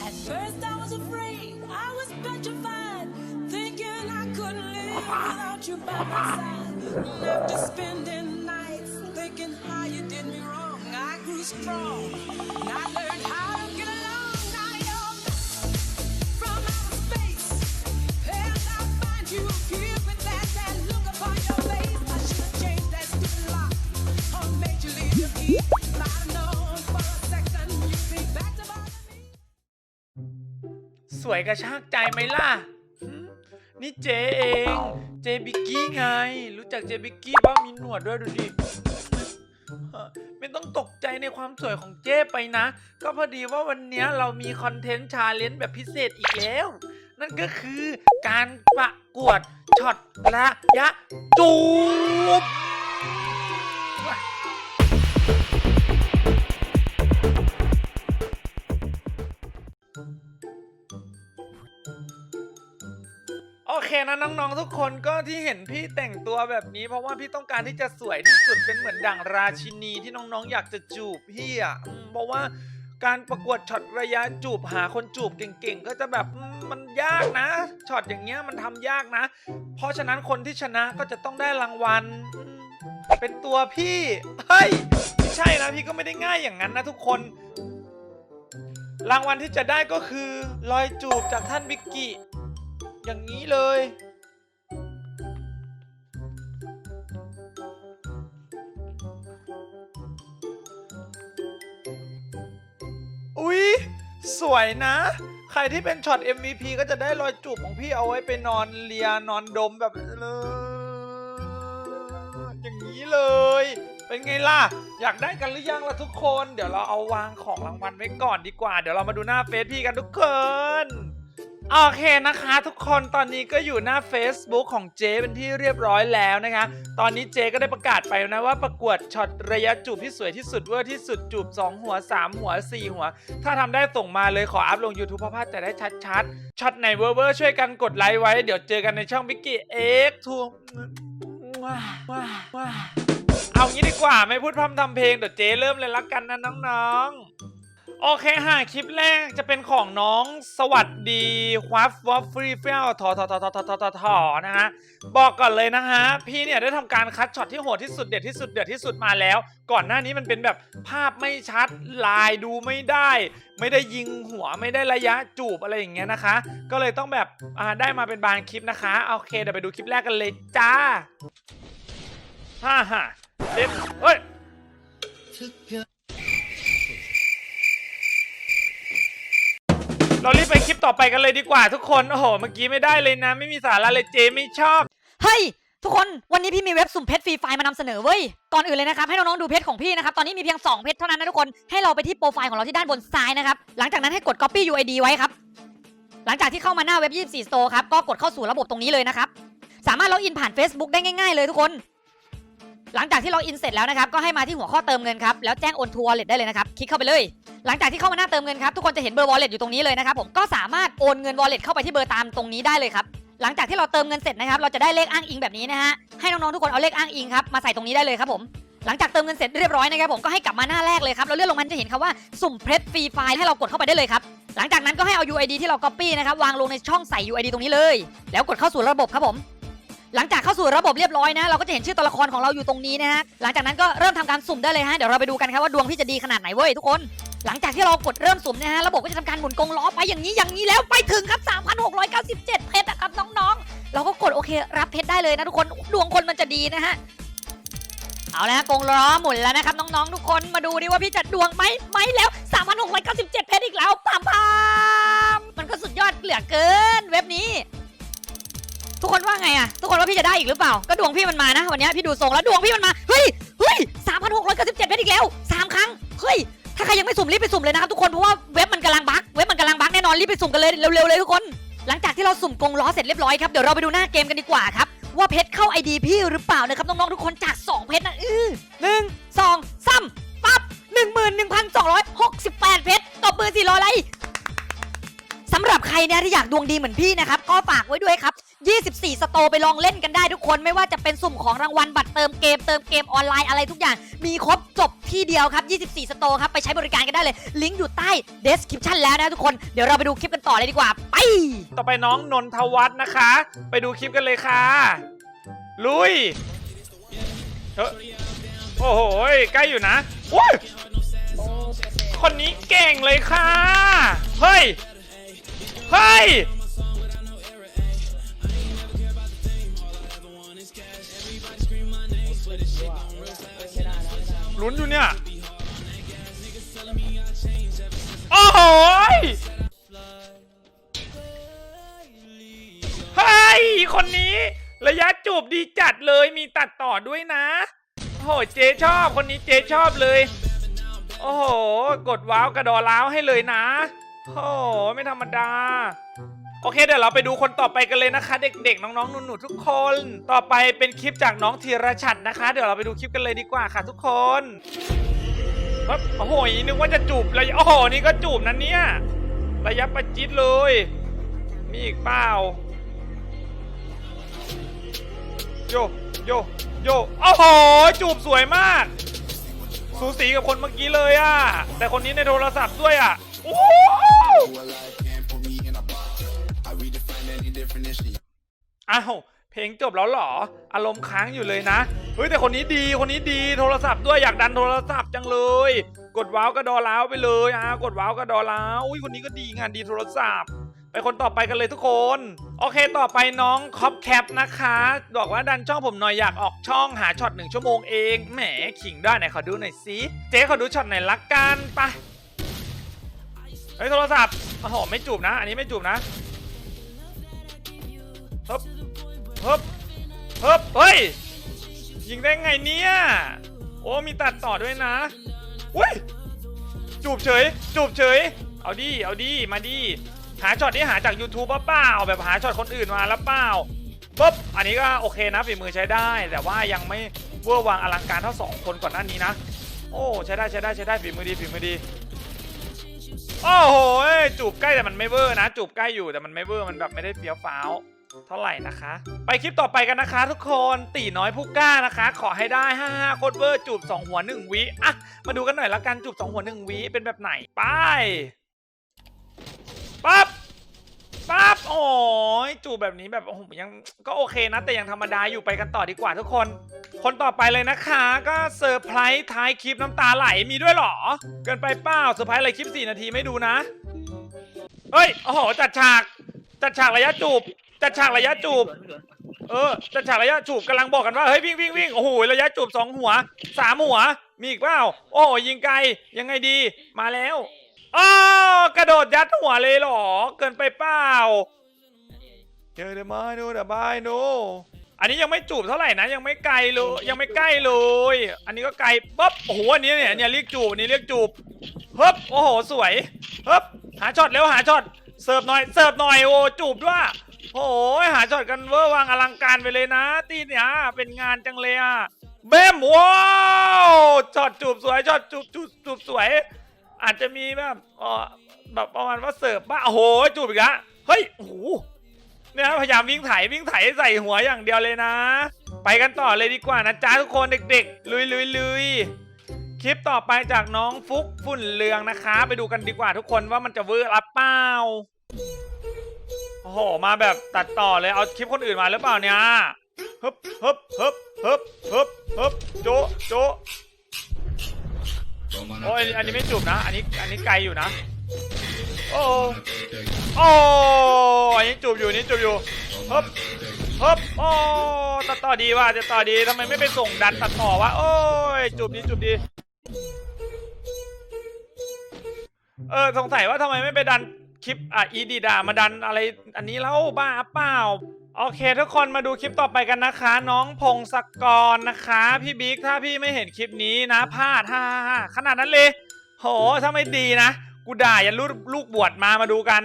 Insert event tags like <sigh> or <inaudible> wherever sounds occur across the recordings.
At first I was afraid, I was petrified, thinking I couldn't live <laughs> without you by my side. And after spending nights thinking how you did me wrong, I grew strong and I learned how วยกระชากใจไหมล่ะ นี่เจเอง เจบิกกี้ไง รู้จักเจบิกกี้บ้างมีหนวดด้วยดูดิ ไม่ต้องตกใจในความสวยของเจไปนะ ก็พอดีว่าวันนี้เรามีคอนเทนต์ชาเลนจ์แบบพิเศษอีกแล้ว นั่นก็คือการประกวดช็อตระยะจูบ นะน้องๆทุกคนก็ที่เห็นพี่แต่งตัวแบบนี้ เพราะว่าพี่ต้องการที่จะสวยที่สุดเป็นเหมือนดั่งราชินีที่น้องๆ อยากจะจูบพี่อะอืมเพราะว่าการประกวดช็อตระยะจูบหาคนจูบเก่งๆ ก็จะแบบอืมมันยากนะช็อตอย่างเงี้ยมันทำยากนะ เพราะฉะนั้นคนที่ชนะก็จะต้องได้รางวัลอืมเป็นตัวพี่เฮ้ยไม่ใช่นะพี่ก็ไม่ได้ง่ายอย่างนั้นนะทุกคน รางวัลที่จะได้ก็คือรอยจูบจากท่านบิกกี้ อย่างนี้เลย อุ๊ย สวยนะ ใครที่เป็นช็อต MVP ก็จะได้รอยจูบของพี่เอาไว้ไปนอนเลียนอนดมแบบอย่างนี้เลย เป็นไงล่ะ อยากได้กันหรือยังล่ะทุกคน เดี๋ยวเราเอาวางของรางวัลไว้ก่อนดีกว่า เดี๋ยวเรามาดูหน้าเฟซพี่กันทุกคน โอเคนะคะทุกคนตอนนี้ก็อยู่หน้า Facebook ของเจเป็นที่เรียบร้อยแล้วนะคะ ตอนนี้เจก็ได้ประกาศไปนะว่าประกวดช็อตระยะจูบที่สวยที่สุดเวอร์ที่สุดจูบ 2 หัว 3 หัว 4 หัว ถ้าทำได้ส่งมาเลยขออัพลง YouTube เพราะภาจะได้ชัดๆช็อตไหนเวอร์เวอร์ช่วยกันกดไลค์ไว้ เดี๋ยวเจอกันในช่องบิกกี้เอ็กทูเอางี้ดีกว่าไม่พูดพร่ำทำเพลงเดี๋ยวเจเริ่มเลยละกันนะน้องๆ โอเคค่ะคลิปแรกจะเป็นของน้องสวัสดีควัฟวอฟฟรีเฟลทอทอทอทอทอทอทอทอนะฮะบอกก่อนเลยนะฮะพี่เนี่ยได้ทำการคัดช็อตที่โหดที่สุดเด็ดที่สุดเดือดที่สุดมาแล้ว ก่อนหน้านี้มันเป็นแบบภาพไม่ชัดลายดูไม่ได้ ไม่ได้ยิงหัวไม่ได้ระยะจูบอะไรอย่างเงี้ยนะคะ ก็เลยต้องแบบอ่าได้มาเป็นบางคลิปนะคะโอเคเดี๋ยวไปดูคลิปแรกกันเลยจ้าฮ่าฮ่าเล่นเฮ้ย เรารีบไปคลิปต่อไปกันเลยดีกว่าทุกคน โอ้โห เมื่อกี้ไม่ได้เลยนะ ไม่มีสาระเลยเจไม่ชอบ เฮ้ย ทุกคนวันนี้พี่มีเว็บสุ่มเพชรฟรีไฟล์มานำเสนอเว้ย ก่อนอื่นเลยนะครับ ให้น้องๆดูเพชรของพี่นะครับ ตอนนี้มีเพียง 2 เพชรเท่านั้นนะทุกคน ให้เราไปที่โปรไฟล์ของเราที่ด้านบนซ้ายนะครับ หลังจากนั้นให้กด copy UID ไว้ครับ หลังจากที่เข้ามาหน้าเว็บ 24 Store ครับ ก็กดเข้าสู่ระบบตรงนี้เลยนะครับ สามารถล็อกอินผ่าน Facebook ได้ง่าย ๆ เลยทุกคน หลังจากที่ล็อกอินเสร็จแล้วนะครับ ก็ให้มาที่หัวข้อเติมเงินครับ แล้วแจ้งโอนทัวร์เลทได้เลยนะครับ คลิกเข้าไปเลย หลังจากที่เข้ามาหน้าเติมเงินครับทุกคนจะเห็นเบอร์ wallet อยู่ตรงนี้เลยนะครับผมก็สามารถโอนเงิน wallet เข้าไปที่เบอร์ตามตรงนี้ได้เลยครับหลังจากที่เราเติมเงินเสร็จนะครับเราจะได้เลขอ้างอิงแบบนี้นะฮะให้น้องๆทุกคนเอาเลขอ้างอิงครับมาใส่ตรงนี้ได้เลยครับผมหลังจากเติมเงินเสร็จเรียบร้อยนะครับผมก็ให้กลับมาหน้าแรกเลยครับเราเลื่อนลงมันจะเห็นคำว่าสุ่มเพชรฟรีไฟล์ให้เรากดเข้าไปได้เลยครับหลังจากนั้นก็ให้เอา UID ที่เรา copy นะครับวางลงในช่องใส่ UID ตรงนี้เลย แล้วกดเข้าสู่ระบบครับผม หลังจากเข้าสู่ระบบเรียบร้อยนะ เราก็จะเห็นชื่อตัวละครของเราอยู่ตรงนี้นะฮะหลังจากนั้นก็เริ่มทำการสุ่มได้เลยฮะเดี๋ยวเราไปดูกันครับว่าดวงพี่จะดีขนาดไหนเว้ยทุกคน หลังจากที่เรากดเริ่มสุ่มนะฮะระบบก็จะทำการหมุนกงล้อไปอย่างนี้อย่างนี้แล้วไปถึงครับ 3,697 เพชรนะครับน้องๆ เราก็กดโอเครับเพชรได้เลยนะทุกคนดวงคนมันจะดีนะฮะเอาและฮะกงล้อหมุนแล้วนะครับน้องๆทุกคนมาดูดิว่าพี่จะดดวงไหมไหมแล้ว 3,697 เพชรอีกแล้วปามปามมันก็สุดยอดเหลือเกินเว็บนี้ ทุกคนว่าไงอะทุกคนว่าพี่จะได้อีกหรือเปล่า ก็ดวงพี่มันมานะ วันนี้พี่ดูทรงแล้วดวงพี่มันมาเฮ้ยเฮ้ย3,697 เพชรอีกแล้วสามครั้งเฮ้ย ถ้าใครยังไม่สุ่มรีบไปสุ่มเลยนะครับทุกคนเพราะว่าเว็บมันกำลังบั๊กเว็บมันกำลังบั๊กแน่นอนรีบไปสุ่มกันเลยเร็วๆเลยทุกคน หลังจากที่เราสุ่มกงล้อเสร็จเรียบร้อยครับเดี๋ยวเราไปดูหน้าเกมกันดีกว่าครับว่าเพชรเข้าไอดีพี่หรือเปล่านะครับน้องๆทุกคนจาก 2 เพชรนะอือหนึ่งสองสามปั๊บหนึ่งหมื่นหนึ่งพันสองร้อยหกสิบแปดเพชรตบมือสี่ร้อยไลค์สำหรับใครเนี่ยที่อยากดวงดีเหมือนพี่นะครับก็ฝากไว้ด้วยครับ 24 สโตร์ไปลองเล่นกันได้ทุกคน ไม่ว่าจะเป็นสุ่มของรางวัลบัตรเติมเกมเติมเกมออนไลน์อะไรทุกอย่าง มีครบจบที่เดียวครับ 24 สโตร์ครับ ไปใช้บริการกันได้เลย ลิงก์อยู่ใต้ description แล้วนะทุกคน เดี๋ยวเราไปดูคลิปกันต่อเลยดีกว่า ไป ต่อไปน้องนนทวัฒน์นะคะ ไปดูคลิปกันเลยค่ะ ลุยเอ้อโอ้โหใกล้อยู่นะอุ้ยคนนี้เก่งเลยค่ะ เฮ้ย เฮ้ย ลุ้นอยู่เนี่ย โอ้โหเฮ้ย คนนี้ ระยะจูบดีจัดเลยมีตัดต่อด้วยนะ โอ้โห เจ๊ชอบคนนี้เจ๊ชอบเลย โอ้โห กดว้าวกระดอล้าวให้เลยนะ โอ้โห ไม่ธรรมดา โอเคเดี๋ยวเราไปดูคนต่อไปกันเลยนะคะ เด็กๆ น้องๆหนูๆทุกคน ต่อไปเป็นคลิปจากน้องธีรชัดนะคะ เดี๋ยวเราไปดูคลิปกันเลยดีกว่าค่ะ ทุกคนว๊บโอ้โหนึกว่าจะจูบระยะโอ้โหนี่ก็จูบนะเนี่ยระยะประจิตเลย มีอีกเปล่าโยโยโยโอ้โหจูบสวยมาก สูสีกับคนเมื่อกี้เลยอะแต่คนนี้ในโทรศัพท์ด้วยอะโอ้ อ้าวเพลงจบแล้วหรอ อารมณ์ค้างอยู่เลยนะ เฮ้ยแต่คนนี้ดีคนนี้ดีโทรศัพท์ด้วยอยากดันโทรศัพท์จังเลย กดว้าวก็ดอล้าวไปเลยอะกดว้าวก็ดอล้าวอุ้ยคนนี้ก็ดีงานดีโทรศัพท์ ไปคนต่อไปกันเลยทุกคน โอเคต่อไปน้องคอปแคปนะคะ บอกว่าดันช่องผมหน่อยอยากออกช่องหาช็อตหนึ่งชั่วโมงเองแหมขิงได้ไหนขอดูหน่อยสิเจ๊ขอดูช็อตไหนละกันไปเฮ้ยโทรศัพท์โอ้โหไม่จูบนะ อันนี้ไม่จูบนะ ฮึบฮึบฮึบเฮ้ย ยิงได้ไงเนี่ย โอ้มีตัดต่อด้วยนะอุ้ย จูบเฉย จูบเฉย เอาดี เอาดี มาดี หาช็อตที่หาจาก YouTube เปล่าแบบหาช็อตคนอื่นมาแล้วเปล่าปุ๊บ อันนี้ก็โอเคนะฝีมือใช้ได้ แต่ว่ายังไม่เวอร์วางอลังการเท่าสองคนก่อนหน้านี้นะ โอ้ใช้ได้ใช้ได้ใช้ได้ฝีมือดีฝีมือดี โอ้โหจูบใกล้แต่มันไม่เวอร์นะ จูบใกล้อยู่แต่มันไม่เวอร์มันแบบไม่ได้เฟี้ยวฟ้าว เท่าไหร่นะคะ ไปคลิปต่อไปกันนะคะทุกคนตีน้อยผู้กล้านะคะ ขอให้ได้55โคตรเวอร์จูบสองหัวหนึ่งวิอะมาดูกันหน่อยละกันจูบสองหัวหนึ่งวิเป็นแบบไหน ไปปั๊บปั๊บโอ้ยจูบแบบนี้แบบโอ้โหยังก็โอเคนะ แต่ยังธรรมดาอยู่ไปกันต่อดีกว่าทุกคน คนต่อไปเลยนะคะ ก็เซอร์ไพรส์ท้ายคลิปน้ำตาไหลมีด้วยเหรอ เกินไปเปล่าเซอร์ไพรส์อะไรคลิป 4 นาทีไม่ดูนะเฮ้ยโอ้โหจัดฉากจัดฉากระยะจูบ จัดฉากระยะจูบ เออจัดฉากระยะจูบกำลังบอกกันว่าเฮ้ยวิ่งวิ่งวิ่งโอ้โหระยะจูบสองหัวสามหัว มีอีกเปล่าโอ้ยิงไกลยังไงดีมาแล้วอ้าวกระโดดยัดหัวเลยเหรอ เกินไปเปล่าเจอเดมาโนเดบายโนอันนี้ยังไม่จูบเท่าไหร่นะ ยังไม่ไกลเลยยังไม่ใกล้เลย อันนี้ก็ไกลปั๊บโอ้โหอันนี้เนี่ยเนี่ยเรียกจูบอันนี้เรียกจูบฮ้บโอ้โหสวยฮ้บหาช็อตเร็วหาช็อตเสิร์ฟหน่อยเสิร์ฟหน่อยโอ้จูบด้วย โอ้โหาช็อตกันเวอร์วางอลังการไปเลยนะ ตีเนี่ยเป็นงานจังเลยอะเบมว้าวช็อตจูบสวยช็อตจูบจูบจูบสวย อาจจะมีแบบเออแบบประมาณว่าเสิร์ฟบ้าโอ้โหจูบอีกแล้วเฮ้ยโอ้โหเนี่ยพยายามวิ่งไถวิ่งไถใส่หัวอย่างเดียวเลยนะ ไปกันต่อเลยดีกว่านะจ๊ะทุกคนเด็กๆ ลุยลุยลุยคลิปต่อไปจากน้องฟุกฝุ่นเรืองนะคะ ไปดูกันดีกว่าทุกคนว่ามันจะเวอร์รับเปล่า โอ้โห มาแบบตัดต่อเลย เอาคลิปคนอื่นมาหรือเปล่าเนี่ยฮึบฮึบฮึบฮึบฮึบฮึบโจะโจะโอ้ยอันนี้ไม่จูบนะ อันนี้ อันนี้ไกลอยู่นะ โอ้โอ้อันนี้จูบอยู่นนี้จูบอยู่ฮึบฮึบโอ้ตัดต่อดีว่ะจะต่อดีทำไมไม่ไปส่งดันตัดต่อวะ โอ้ยจูบดีจูบดี เออ สงสัยว่าทำไมไม่ไปดัน คลิปอะอีดีดามาดันอะไรอันนี้แล้วบ้าเปล่าโอเค ทุกคนมาดูคลิปต่อไปกันนะคะ น้องพงศกรนะคะ พี่บิ๊กถ้าพี่ไม่เห็นคลิปนี้นะพลาดฮ่าฮ่าขนาดนั้นเลย โหถ้าไม่ดีนะ กูด่ายันลูกลูกบวชมามาดูกัน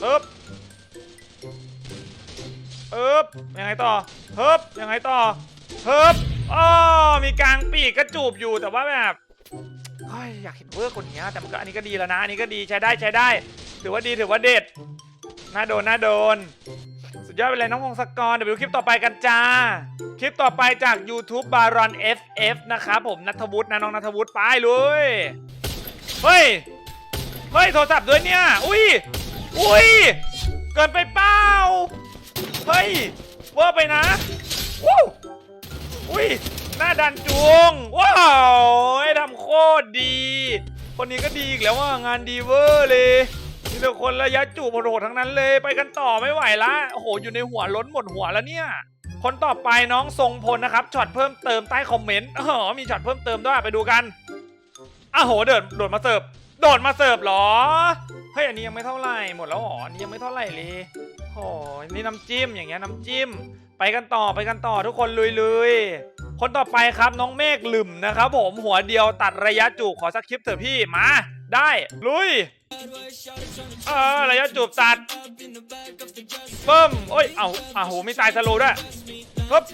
เอ๊บเอ๊บยังไงต่อเฮิบยังไงต่อเฮิบอ้อมีกลางปีกก็จูบอยู่แต่ว่าแบบ เฮ้ยอยากเห็นเวอร์คนนี้แต่มันก็อันนี้ก็ดีแล้วนะอันนี้ก็ดีใช้ได้ใช้ได้ ถือว่าดีถือว่าเด็ดน่าโดนน่าโดน สุดยอดไปเลยน้องพงศกรเดี๋ยวไปดูคลิปต่อไปกันจ้า คลิปต่อไปจาก YouTube Baron FF นะครับผมนัทวุฒินะน้องนัทวุฒิไปเลยเฮ้ยเฮ้ยโทรศัพท์ด้วยเนี่ย อุ้ย อุ้ย เกินไปเปล่าเฮ้ย เวอร์ไปนะวู้อุ้ย หน้าดันจวงว้าวให้ทำโคตรดี คนนี้ก็ดีอีกแล้วว่างานดีเวอร์เลยนี่แต่คนระยะจูบโหดทั้งนั้นเลย ไปกันต่อไม่ไหวละโอ้โหอยู่ในหัวล้นหมดหัวแล้วเนี่ย คนต่อไปน้องทรงพลนะครับช็อตเพิ่มเติมใต้คอมเมนต์อ๋อมีช็อตเพิ่มเติมด้วยไปดูกันอ้าวโหเดินโดดมาเสิร์ฟโดดมาเสิร์ฟหรอเฮ้ยอันนี้ยังไม่เท่าไหร่หมดแล้วหรออันนี้ยังไม่เท่าไหร่เลยโอ้ยนี่น้ำจิ้มอย่างเงี้ยน้ำจิ้ม ไปกันต่อไปกันต่อทุกคนลุยๆ คนต่อไปครับน้องเมฆลืมนะครับผมหัวเดียวตัดระยะจูบขอสักคลิปเถอะพี่มา ได้ลุยเออระยะจูบตัดเบิ้มโอ้ยเอาเอาโหมีตายสโลด้วยปึ๊บ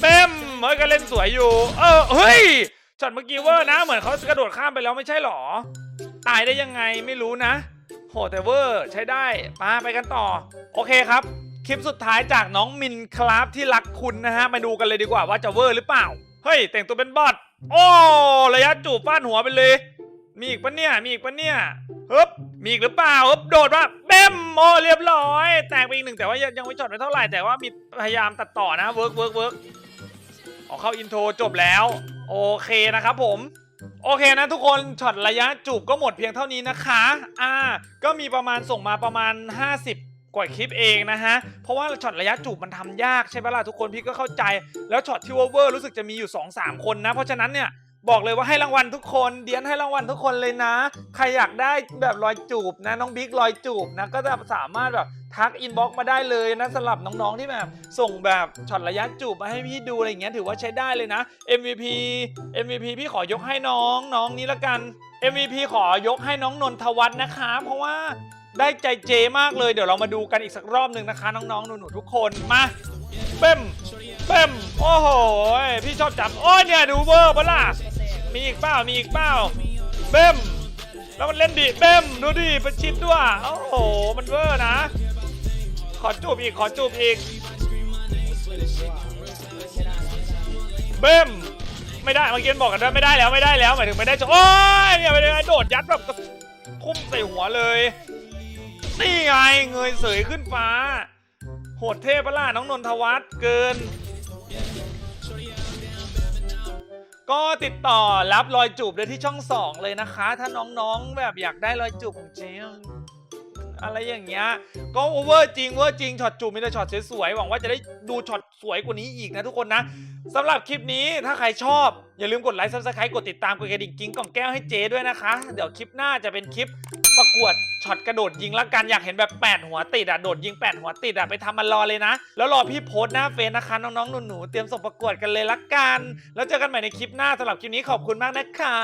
เต็มเฮ้ยก็เล่นสวยอยู่ เออเฮ้ยช็อตเมื่อกี้เวอร์นะเหมือนเขากระโดดข้ามไปแล้วไม่ใช่หรอ ตายได้ยังไงไม่รู้นะโหแต่เวอร์ใช้ได้มาไปกันต่อ โอเคครับ คลิปสุดท้ายจากน้องมินครับที่รักคุณนะฮะมาดูกันเลยดีกว่าว่าจะเวอร์หรือเปล่า เฮ้ย แต่งตัวเป็นบอทโอ้ระยะจูบฟาดหัวไปเลย มีอีกปะเนี่ยมีอีกปะเนี่ยฮึบมีอีกหรือเปล่าฮึบโดดมาเบ้มโอเรียบร้อย แตกไปอีกหนึ่งแต่ว่ายังยังไม่จดไปเท่าไหร่แต่ว่ามีพยายามตัดต่อนะเวิร์กเวิร์กเวิร์กออกเข้าอินโทรจบแล้ว โอเคนะครับผมโอเคนะทุกคนช็อตระยะจูบก็หมดเพียงเท่านี้นะคะ อ่า ก็มีประมาณส่งมาประมาณ 50 กว่าคลิปเองนะฮะ เพราะว่าช็อตระยะจูบมันทำยากใช่ปะล่ะทุกคนพี่ก็เข้าใจ แล้วช็อตที่เวอร์รู้สึกจะมีอยู่ 2-3 คนนะ เพราะฉะนั้นเนี่ยบอกเลยว่าให้รางวัลทุกคนเดียนให้รางวัลทุกคนเลยนะ ใครอยากได้แบบรอยจูบนะน้องบิ๊กรอยจูบนะก็จะสามารถแบบทักอินบ็อกมาได้เลยนะสำหรับน้องๆที่แบบส่งแบบช็อตระยะจูบมาให้พี่ดูอะไรอย่างเงี้ยถือว่าใช้ได้เลยนะ MVP MVP พี่ขอยกให้น้องน้องนี้ละกัน MVP ขอยกให้น้องนนทวัฒน์นะคะ เพราะว่า ได้ใจเจมากเลยเดี๋ยวเรามาดูกันอีกสักรอบหนึ่งนะคะ น้องๆหนูๆทุกคนมาเป้มเป้มโอ้โหพี่ชอบจับโอ้ยเนี่ยดูเวอร์ปะล่ะมีอีกเปล่ามีอีกเปล่าเบ้มแล้วมันเล่นดิเบ้มดูดิประชิดด้วยโอ้โหมันเวอร์นะ ขอจูบอีกขอจูบอีกเบ้มไม่ได้เมื่อกี้บอกกันว่าไม่ได้แล้วไม่ได้แล้วหมายถึงไม่ได้จะโอ้ยเนี่ยไม่ได้โดดยัดแบบกระทุ่มใส่หัวเลย นี่ไงเงยเสยขึ้นฟ้า โหดเทพปะล่ะน้องนนทวัฒน์เกิน ก็ติดต่อรับรอยจูบได้ที่ช่องสองเลยนะคะ ถ้าน้องๆแบบอยากได้รอยจูบของเจมอะไรอย่างเงี้ย ก็โอเวอร์จริงเวอร์จริงช็อตจูบมีแต่ช็อตสวยๆหวังว่าจะได้ดูช็อตสวยกว่านี้อีกนะทุกคนนะสำหรับคลิปนี้ถ้าใครชอบ อย่าลืมกดไลค์ซับสไครต์กดติดตามกดกระดิ่งกิ้งกล่องแก้วให้เจด้วยนะคะ เดี๋ยวคลิปหน้าจะเป็นคลิป ประกวดช็อตกระโดดยิงละกันอยากเห็นแบบ 8 หัวติดอะโดดยิง 8 หัวติดอะไปทำมันรอเลยนะ แล้วรอพี่โพสต์หน้าเฟซนะคะน้องๆหนูๆเตรียมส่งประกวดกันเลยละกัน แล้วเจอกันใหม่ในคลิปหน้าสำหรับคลิปนี้ขอบคุณมากนะคะ